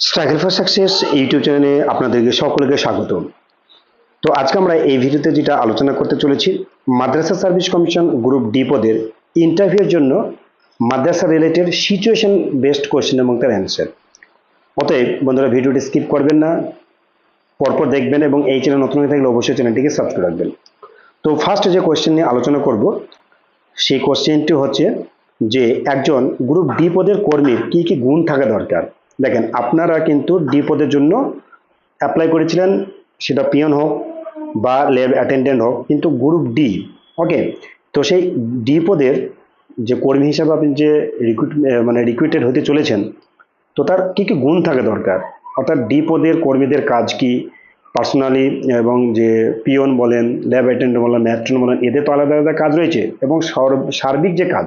Struggle for success YouTube চ্যানেলে আপনাদেরকে সকলকে স্বাগত তো আজকে আমরা এই ভিডিওতে যেটা আলোচনা করতে চলেছি, Madrasah service commission group D পদের ইন্টারভিউর জন্য মাদ্রাসা রিলেটেড সিচুয়েশন বেসড কোয়েশ্চেন এবং তার অ্যান্সার অতএব বন্ধুরা ভিডিওটি স্কিপ করবেন না, পরপর দেখবেন এবং এই চ্যানেল নতুন হয়ে থাকলে অবশ্যই চ্যানেলটিকে সাবস্ক্রাইব রাখবেন। তো ফার্স্ট যে কোয়েশ্চেন নিয়ে আলোচনা করব, সেই কোয়েশ্চেনটি হচ্ছে যে একজন গ্রুপ ডি পদের কর্মীর কি কি গুণ থাকা দরকার? দেখেন, আপনারা কিন্তু ডি পদের জন্য অ্যাপ্লাই করেছিলেন, সেটা পিয়ন হোক বা ল্যাব অ্যাটেন্ডেন্ট হোক, কিন্তু গ্রুপ ডি ওকে তো সেই ডি পদের যে কর্মী হিসাবে আপনি যে রিক্রুট মানে রিক্রুটেড হতে চলেছেন, তো তার কি কী গুণ থাকা দরকার? অর্থাৎ ডি পদের কর্মীদের কাজ কি? পার্সোনালি এবং যে পিয়ন বলেন ল্যাব অ্যাটেন্ডেন্ট বলেন ম্যাট্রন বলেন, এদের তো আলাদা আলাদা কাজ রয়েছে, এবং সার্বিক যে কাজ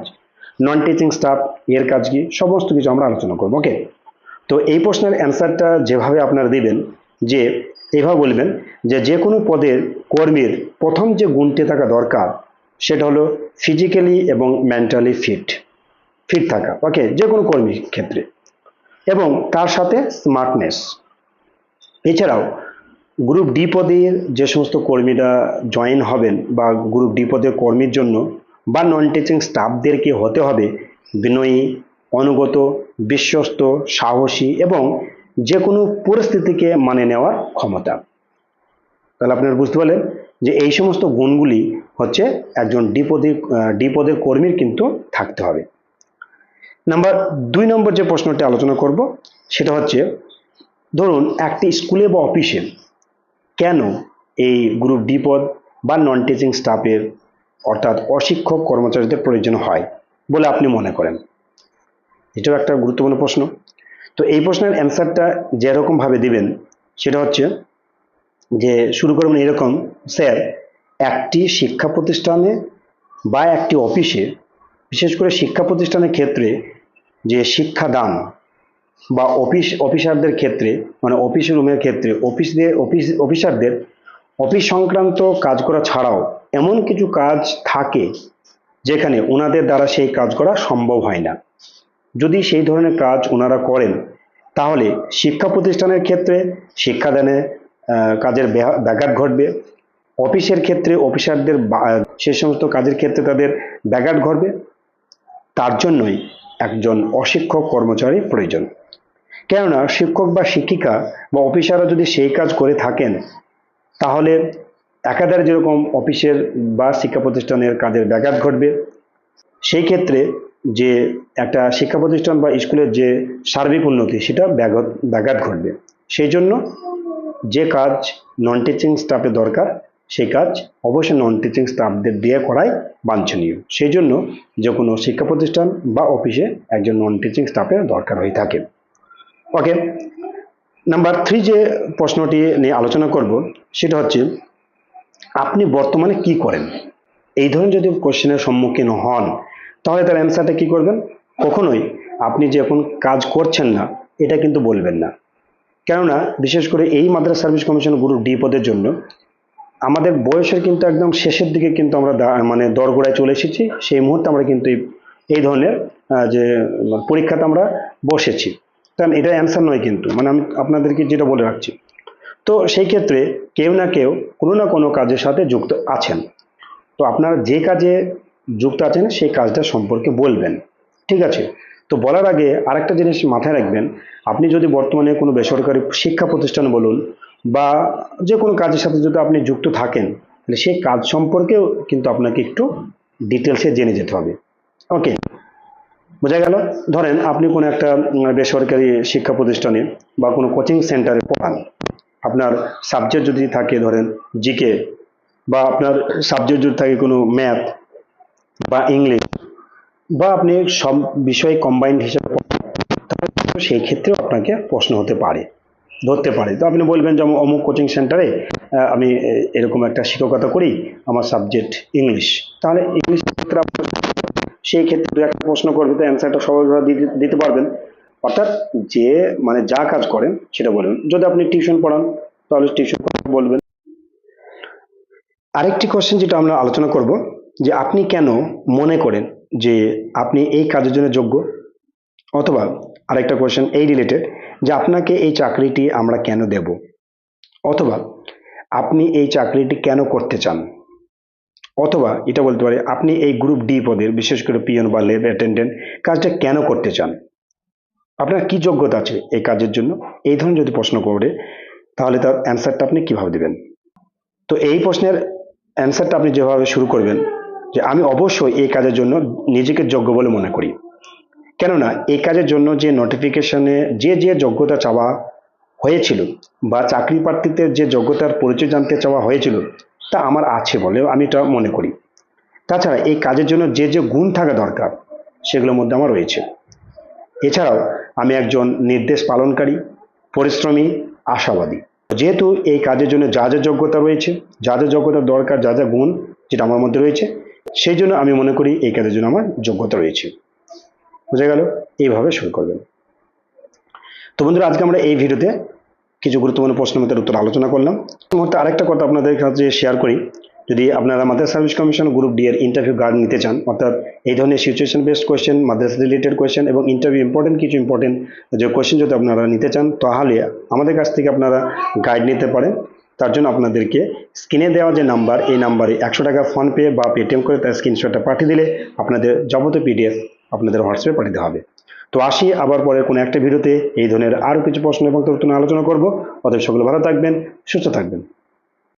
নন টিচিং স্টাফ এর কাজ কি? সমস্ত কিছু আমরা আলোচনা করব ওকে তো এই প্রশ্নের অ্যান্সারটা যেভাবে আপনারা দিবেন, যে এইভাবে বলবেন যে যে কোনো পদের কর্মীর প্রথম যে গুণটি থাকা দরকার, সেটা হলো ফিজিক্যালি এবং মেন্টালি ফিট ফিট থাকা ওকে যে কোনো কর্মীর ক্ষেত্রে। এবং তার সাথে স্মার্টনেস এছাড়াও গ্রুপ ডি পদের যে সমস্ত কর্মীরা জয়েন হবেন বা গ্রুপ ডি পদের কর্মীর জন্য বা নন টিচিং স্টাফদেরকে হতে হবে বিনয়ী অনুগত বিশ্বস্ত সাহসী এবং যে কোনো পরিস্থিতিকে মানে নেওয়ার ক্ষমতা। তাহলে আপনারা বুঝতে পারলেন যে এই সমস্ত গুণগুলি হচ্ছে একজন ডি পদের আহ, ডি পদের কর্মীর কিন্তু থাকতে হবে। নাম্বার দুই নম্বর যে প্রশ্নটি আলোচনা করব সেটা হচ্ছে ধরুন একটি স্কুলে বা অফিসে কেন এই গ্রুপ ডি পদ বা নন টিচিং স্টাফের অর্থাৎ অশিক্ষক কর্মচারীদের প্রয়োজন হয় বলে আপনি মনে করেন? এটাও একটা গুরুত্বপূর্ণ প্রশ্ন। তো এই প্রশ্নের অ্যান্সারটা যেরকমভাবে দিবেন, সেটা হচ্ছে যে শুরু করবেন এরকম, স্যার, একটি শিক্ষা প্রতিষ্ঠানে বা একটি অফিসে, বিশেষ করে শিক্ষা প্রতিষ্ঠানের ক্ষেত্রে যে শিক্ষাদান বা অফিস, অফিসারদের ক্ষেত্রে মানে অফিস রুমের ক্ষেত্রে, অফিসদের, অফিস, অফিসারদের, অফিস সংক্রান্ত কাজ করা ছাড়াও এমন কিছু কাজ থাকে যেখানে ওনাদের দ্বারা সেই কাজ করা সম্ভব হয় না। যদি সেই ধরনের কাজ ওনারা করেন, তাহলে শিক্ষা প্রতিষ্ঠানের ক্ষেত্রে শিক্ষাদানে কাজের ব্যাঘাত ঘটবে। অফিসের ক্ষেত্রে অফিসারদের সে সমস্ত কাজের ক্ষেত্রে তাদের ব্যাঘাত ঘটবে। তার জন্যই একজন অশিক্ষক কর্মচারী প্রয়োজন। কেননা শিক্ষক বা শিক্ষিকা বা অফিসাররা যদি সেই কাজ করে থাকেন, তাহলে একাধারে যেরকম অফিসের বা শিক্ষা প্রতিষ্ঠানের কাজের ব্যাঘাত ঘটবে, সেই ক্ষেত্রে যে একটা শিক্ষা প্রতিষ্ঠান বা স্কুলের যে সার্বিক উন্নতি, সেটা ব্যাঘাত ব্যাঘাত ঘটবে। সেই জন্য যে কাজ নন টিচিং স্টাফের দরকার, সেই কাজ অবশ্যই নন টিচিং স্টাফদের দিয়ে করাই বাঞ্ছনীয়। সেই জন্য যে কোনো শিক্ষা প্রতিষ্ঠান বা অফিসে একজন নন টিচিং স্টাফের দরকার হয়ে থাকে। ওকে নাম্বার থ্রি যে প্রশ্নটি নিয়ে আলোচনা করব, সেটা হচ্ছে, আপনি বর্তমানে কি করেন? এই ধরনের যদি কোশ্চেনের সম্মুখীন হন তাহলে তার অ্যান্সারটা কি করবেন? কখনোই আপনি যে এখন কাজ করছেন না, এটা কিন্তু বলবেন না। কেননা, বিশেষ করে এই Madrasah service commission group D পদের জন্য, আমাদের বয়সের কিন্তু একদম শেষের দিকে কিন্তু আমরা মানে দরগোড়ায় চলে এসেছি। সেই মুহূর্তে আমরা কিন্তু এই- এই ধরনের যে পরীক্ষাতে আমরা বসেছি। কারণ এটা অ্যান্সার নয় কিন্তু। মানে আমি আপনাদেরকে যেটা বলে রাখছি। তো সেই ক্ষেত্রে কেউ না কেউ কোনো না কোনো কাজের সাথে যুক্ত আছেন। তো আপনারা যে কাজে যুক্ত আছেন, সেই কাজটা সম্পর্কে বলবেন। ঠিক আছে? তো বলার আগে আরেকটা জিনিস মাথায় রাখবেন। আপনি যদি বর্তমানে কোনো বেসরকারি শিক্ষা প্রতিষ্ঠান বলুন বা যে কোনো কাজের সাথে যদি আপনি যুক্ত থাকেন, তাহলে সেই কাজ সম্পর্কেও কিন্তু আপনাকে একটু ডিটেলসে জেনে যেতে হবে। ওকে বোঝা গেল? ধরেন আপনি কোনো একটা বেসরকারি শিক্ষা প্রতিষ্ঠানে বা কোনো কোচিং সেন্টারে পড়ান। আপনার সাবজেক্ট যদি থাকে ধরেন জিকে বা আপনার সাবজেক্ট যদি থাকে কোনো ম্যাথ বা ইংলিশ বা আপনি সব বিষয় কম্বাইন্ড হিসেবে সেই ক্ষেত্রেও আপনাকে প্রশ্ন হতে পারে, ধরতে পারে। তো আপনি বলবেন যে অমুক কোচিং সেন্টারে আমি এরকম একটা শিক্ষকতা করি, আমার সাবজেক্ট ইংলিশ। তাহলে ইংলিশ ক্ষেত্রে সেই ক্ষেত্রে দু একটা প্রশ্ন করবে, তো অ্যান্সারটা সহজভাবে দিতে পারবেন। অর্থাৎ যে মানে যা কাজ করেন, সেটা বলবেন যদি আপনি টিউশন পড়ান, তাহলে টিউশন বলবেন। আরেকটি কোশ্চেন যেটা আমরা আলোচনা করব যে আপনি কেন মনে করেন যে আপনি এই কাজের জন্য যোগ্য? অথবা আরেকটা কোশ্চেন এই রিলেটেড যে আপনাকে এই চাকরিটি আমরা কেন দেব? অথবা আপনি এই চাকরিটি কেন করতে চান? অথবা এটা বলতে পারে আপনি এই গ্রুপ ডি পদের, বিশেষ করে পিয়ন বা লেব অ্যাটেন্ডেন্ট কাজটা কেন করতে চান? আপনার কি যোগ্যতা আছে এই কাজের জন্য? এই ধরনের যদি প্রশ্ন করে, তাহলে তার অ্যান্সারটা আপনি কীভাবে দেবেন? তো এই প্রশ্নের অ্যান্সারটা আপনি যেভাবে শুরু করবেন যে আমি অবশ্যই এই কাজের জন্য নিজেকে যোগ্য বলে মনে করি। কেননা, এই কাজের জন্য যে নোটিফিকেশনে যে যে যোগ্যতা চাওয়া হয়েছিল বা চাকরি প্রার্থীদের যে যোগ্যতার পরিচয় জানতে চাওয়া হয়েছিল, তা আমার আছে বলে আমি এটা মনে করি। তাছাড়া এই কাজের জন্য যে যে গুণ থাকা দরকার, সেগুলোর মধ্যে আমার রয়েছে। এছাড়াও, আমি একজন নির্দেশ পালনকারী, পরিশ্রমী, আশাবাদী। যেহেতু এই কাজের জন্য যা যা যোগ্যতা রয়েছে, যা যা যোগ্যতা দরকার, যা যা গুণ, যেটা আমার মধ্যে রয়েছে সেই জন্য আমি মনে করি এই কাজের জন্য আমার যোগ্যতা রয়েছে। বুঝা গেল? এইভাবে শুরু করবেন। তো বন্ধুরা, আজকে আমরা এই ভিডিওতে কিছু গুরুত্বপূর্ণ প্রশ্নের মধ্যে উত্তর আলোচনা করলাম। মুহূর্তে আরেকটা কথা আপনাদের কাছে শেয়ার করি। যদি আপনারা Madrasah service commission group D এর ইন্টারভিউ গার্ড নিতে চান, অর্থাৎ এই ধরনের সিচুয়েশন বেসড কোয়েশ্চেন মাদ্রাসা রিলেটেড কোয়েশ্চেন এবং ইন্টারভিউ ইম্পর্টেন্ট কিছু ইম্পর্টেন্ট যে কোয়েশ্চেন যদি আপনারা নিতে চান, তাহলে আমাদের কাছ থেকে আপনারা গাইড নিতে পারেন। তার জন্য আপনাদেরকে স্ক্রিনে দেওয়া যে নাম্বার এই নাম্বারে একশো টাকা ফোনপে বা পেটিএম করে তার স্ক্রিনশটটা পাঠিয়ে দিলে আপনাদের যাবতীয় পিডিএফ আপনাদের হোয়াটসঅ্যাপে পাঠিয়ে হবে। তো আসি আবার পরে কোনো একটা ভিডিওতে, এই ধরনের আরও কিছু প্রশ্ন এবং তথ্য আলোচনা করব। অতএব সকলে ভালো থাকবেন, সুস্থ থাকবেন।